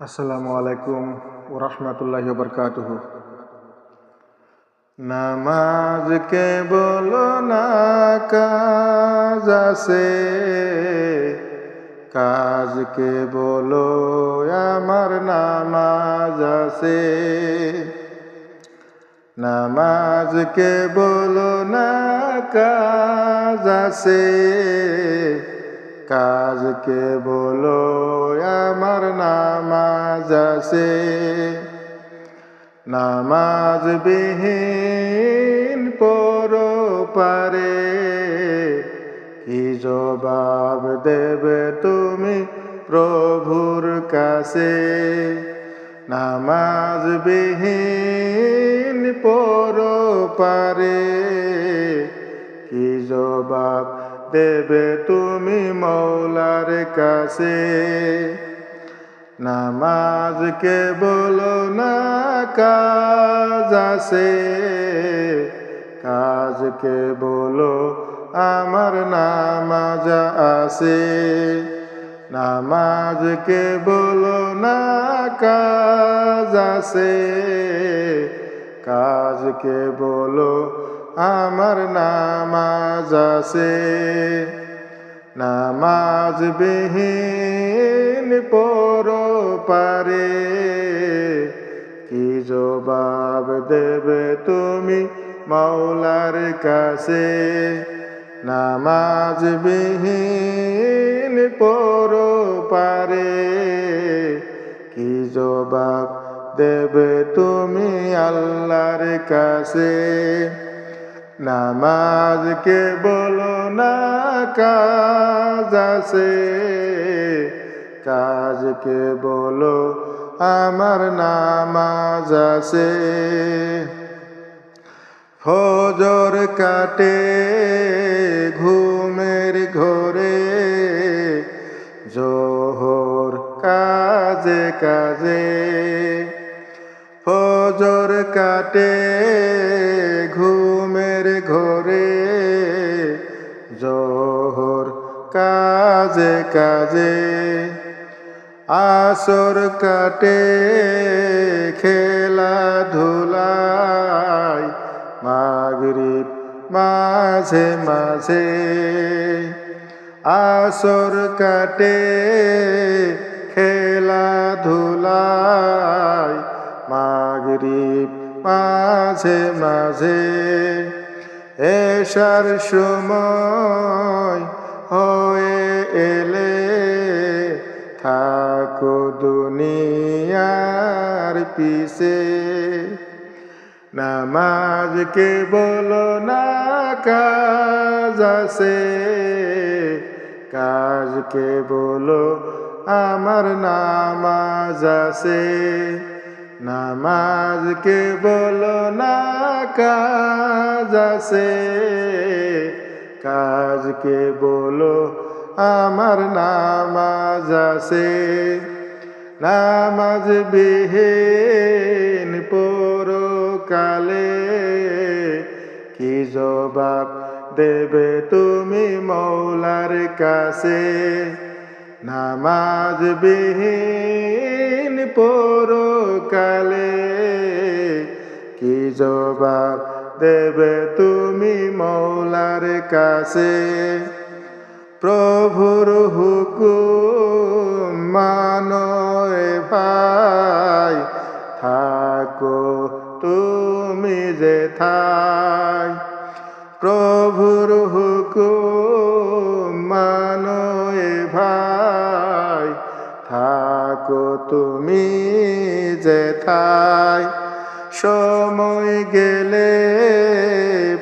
আসসালামু আলাইকুম ওরহমতুল্লাহ বরকাতুহ। নামাজকে বলো না কাজ আছে? কাজকে বলো, আমার নামাজ আছে। নামাজকে বলো না কাজ আছে? কাজকে বলো আমার নামাজ আছে। নামাজ বিহীন পর পারে। কি জবাব দেবে তুমি প্রভুর কাছে? নামাজ বিহীন পর পারে। কি জবাব দেবে তুমি মৌলার কাছে। নামাজকে বলো না কাজ আছে। কাজকে বলো আমার নামাজ আছে। নামাজকে বলো না কাজ আছে। কাজকে বলো আমার নামাজ আছে। নামাজ বিহীন পর পারে। কি জবাব দেবে তুমি মাওলার কাছে? নামাজ বিহীন পর পারে। কি জবাব দেবে তুমি আল্লাহর কাছে? নামাজকে বলো না কাজ আছে কাজকে বলো আমার নামাজ আছে। ফজর কাটে ঘুমের ঘরে, জোহর কাজে কাজে। ফজর কাটে ঘুমের ঘরে জোহর কাজে কাজে আসর কাটে খেলা ধুলাই মাগরিব মাঝে মাঝে আসর কাটে খেলা ধুলাই মাগরিব মাঝে মাঝে এসার সময় হয়ে এলে থাকো দুনিয়ার পিছে। নামাজকে বলো না কাজ আছে কাজকে বলো আমার নামাজ আছে। নামাজকে বলো না কাজ আছে। কাজকে বলো, আমার নামাজ আছে। নামাজ বিহীন পরকালে কি জবাব দেবে তুমি মৌলার কাছে? নামাজ বিহীন পরকালে কি জবাব দেবে তুমি মৌলার কাছে? প্রভুর হুকুম মানয় ভাই, থাকো তুমি যে থাই। প্রভুর হুকুম মানয় ভাই, থাকো তুমি যে থাই। সময় গেলে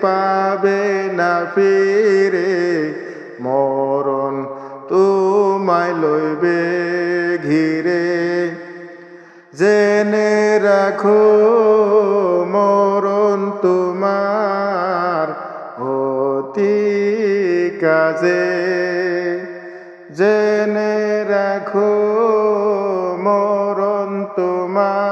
পাবে না ফিরে। মরণ তোমায় লইবে ঘিরে। জেনে রাখো, মরণ তোমার অতি কাজে। জেনে রাখো, মরণ তোমার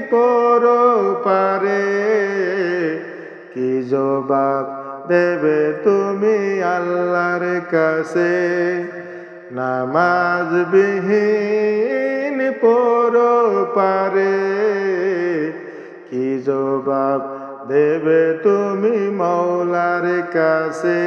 পর পারে। কি জবাব দেবে তুমি আল্লাহর কাছে? নামাজ বিহীন পর পারে। কি জবাব দেবে তুমি মৌলার কাছে?